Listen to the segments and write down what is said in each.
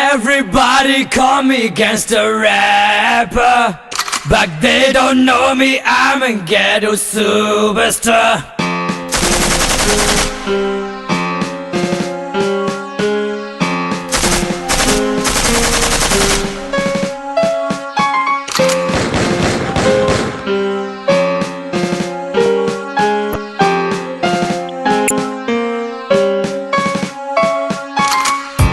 Everybody call me gangster rapper. But they don't know me, I'm a ghetto superstar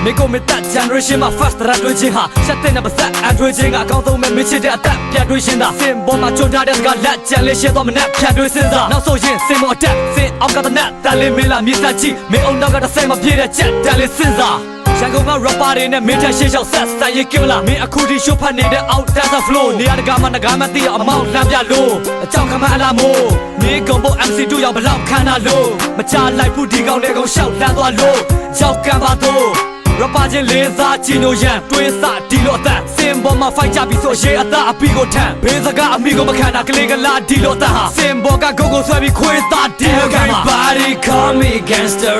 မေကိုမေတက် generation မှာ first ရတွေ့ခြင်းဟာရှက်တဲ့နံပါတ်အတွေ့ခြင်းကအကောင်းဆုံးပဲမချစ်တဲ့အသက်ပြတ်တွေ့ရှင်သာစင်ပေါ်မှာကြုံထားတဲ့စကားလက်ကျန်လေးရှင်းတော့မနဲ့ဖြတ်တွေ့စင်စားနောက်ဆိုရင်စင်ပေါ်အတက်စင်အောက်ကတနက်တန်လေးမင်းလာမြေစာကြည့်မင်းအောင်နောက်ကတစ်ဆယ်မပြည့်တဲ့ချက်တန်လေးစင်စားရန်ကုန်က rapper တွေနဲ့မင်းချက်ရှေ့လျှောက်ဆက်စရင်ကင်လာမင်းအခုဒီ show ဖတ်နေတဲ့ out dancer flow နေရာတကာမှာငကားမသိအောင်အမောက်လှမ်းပြလို့အကြောင်းခမအလားမို့မင်းကုံဖို့ MC တို့ရောက်ဘလောက်ခမ်းနာလို့မချလိုက်ဘူးဒီကောင်လေးကောင်ရှောက်လှမ်းသွားလို့ရောက်ကံပါတော့ ရပါချင်းလေးစားချီနိုရန်တွေးစဒီလိုအသက်စင်ပေါ်မှာ fight ကြပြီးဆိုရေအသက်အပီကိုထမ်းဘေးစကားအမိကိုမခံတာကလေးကလာဒီလိုအသက်ဟာစင်ပေါ်ကကိုကိုဆွဲပြီးခွေးသားဒီလိုကမှာ Everybody call me gangster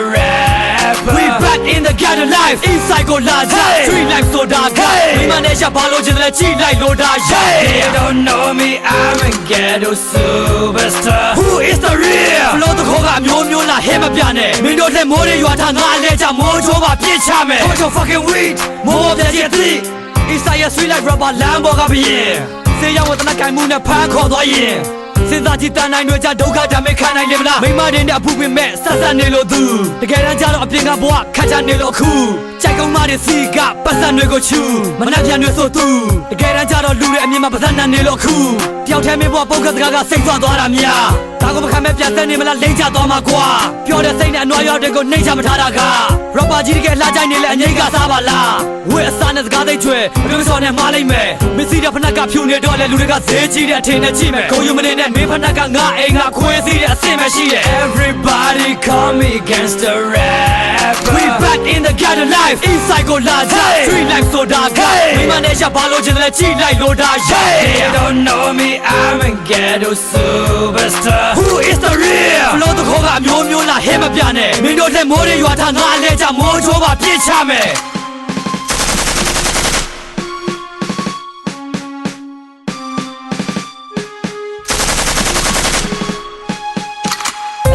rapper We back in the ghetto life inside ကိုလာကြ street life ဆိုတာကမိမနဲ့ရပါလို့ချင်တယ်ကြည့်လိုက်လို့ဒါ yeah They don't know me I'm a ghetto superstar Who is the real flow တခေါ်ကအမျိုးမျိုးလာဟဲမပြနဲ့မင်းတို့လက်မိုးတွေရွာထားငါလဲကြမိုးချိုးပါပြစ်ချမယ် Come on fucking weed မိုးပြည့်ရဲ့တိ Inside your sweet like rubber လမ်းပေါ်ကပြင်းစေရောက်ဝတနကင်မှုနဲ့ဖမ်းခေါ်သွားရင် စဉ်းစားကြည့်တန်နိုင်တွေကြဒုက္ခဓာတ်မဲ့ခံနိုင်လေမလားမိမတွေနဲ့အဖူပင်မဲ့ဆက်ဆက်နေလို့သူတကယ်တမ်းကျတော့အပြင်ကဘဝခက်ချနေလို့အခုကြိုက်ကုန်းမတွေစီကပတ်စံတွေကိုချူမနှက်ပြန်တွေဆိုသူတကယ်တမ်းကျတော့လူတွေအမြင်မှာပါဇက်နတ်နေလို့အခုတယောက်တည်းမင်းဘဝပုတ်ခတ်စကားကစိတ်သွားသွားတာများဒါကိုမခံမဲ့ပြန်သက်နေမလားလိမ့်ချသွားမှာကွာပြောတဲ့စိတ်နဲ့အနွားရောက်တွေကိုနှိမ့်ချမထားတာကရောပါကြီးတကယ်လှကြိုက်နေလေအငိမ့်ကစားပါလားဝဲအစား နဲ့စကားသိပ်ချွဲဘယ်လိုစော်နဲ့မားလိုက်မယ်မစ္စည်းတဲ့ဖနက်ကဖြူနေတော့လေလူတွေကဈေးကြီးတဲ့အထင်နဲ့ကြည့်မယ်ကိုယူမနေနဲ့မင်းဖနက်ကငါအိမ်ကခွေးစည်းတဲ့အဆင့်မရှိတဲ့ Everybody call me gangster rapper We back in the ghetto life inside ကိုလာကြ street life ဆိုတာကမိမနဲ့ရပါလို့ချင်တယ်ကြည့်လိုက်လို့ဒါ yeah They don't know me I'm a ghetto superstar Who is the real flow တခေါ်ကအမျိုးမျိုးလာဟဲမပြနဲ့မင်းတို့လက်မိုးတွေရွာထားငါလဲကြမိုးချိုးပါပြစ်ချမယ်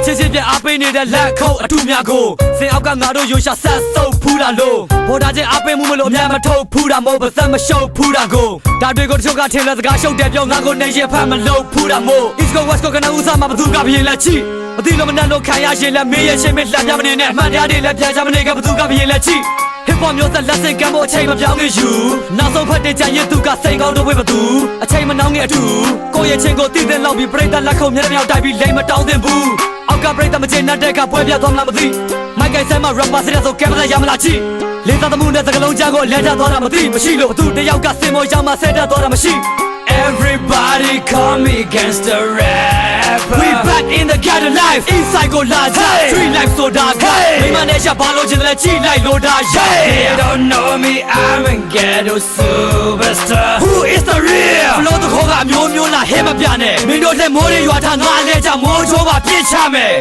ချင်းချင်းပြအားပေးနေတဲ့လက်ခုပ်အတူများကိုစင်အောက်ကငါတို့ရုံရှာဆက်ဆုပ်ဖူးတာလို့ဘော်ဒါချင်းအားပေးမှုမလို့အများမထုတ်ဖူးတာမို့ပါသက်မရှုပ်ဖူးတာကိုဒါတွေကိုတချို့ကထင်လဲစကားရှုပ်တယ်ပြောငါကိုနေရဖတ်မလို့ဖူးတာမို့ East Coast West Coast ကနဦးစားမှာဘသူကပြင်းလက်ချီမသိလို့မနှက်လို့ခံရရှင်လက်မေးရရှင်မလှပြမနေနဲ့အမှန်တရားတွေလက်ပြချမနေကဘသူကပြင်းလက်ချီ Hip hop မျိုးသက်လက်စင်ကမ်းဖို့အချိန်မပြောင်းနေယူနောက်ဆုံးဖတ်တဲ့ကြံရည်သူကစိန်ကောင်းတော့ဝေးဘသူအချိန်မနှောင်းငယ်အတူကိုယ့်ရဲ့ချင်းကိုတည်တဲ့လောက်ပြီးပြိတ္တလက်ခုံမျက်နှာမြောက်တိုက်ပြီးလိမ်မတောင်းသင့်ဘူး အောက်က ပြိတ္တမချင်တဲ့ကပွဲပြသွားမလားမသိမိုက်ကယ်ဆန်မှာ rapper စတဲ့ဆိုကင်မရာရမလားကြည့်လေးသားသမှုနဲ့စကလုံးချမ်းကိုလဲကျသွားတာမသိမရှိလို့ဘသူတယောက်ကစင်မောရောက်မှဆက်တက်သွားတာမရှိ Everybody call me gangster rapper We back in the ghetto life inside ကိုလာကြ street life ဆိုတာကမိမနဲ့ရပါလို့ချင်တယ်ကြည့်လိုက်လို့ဒါ yeah They don't know me I'm a ghetto superstar Who is the real flow တခေါ်ကအမျိုးမျိုးလာဟဲမပြနဲ့မင်းတို့လက်မိုးတွေရွာထားငါလဲကြမိုးချိုးပါပြစ်ချမယ်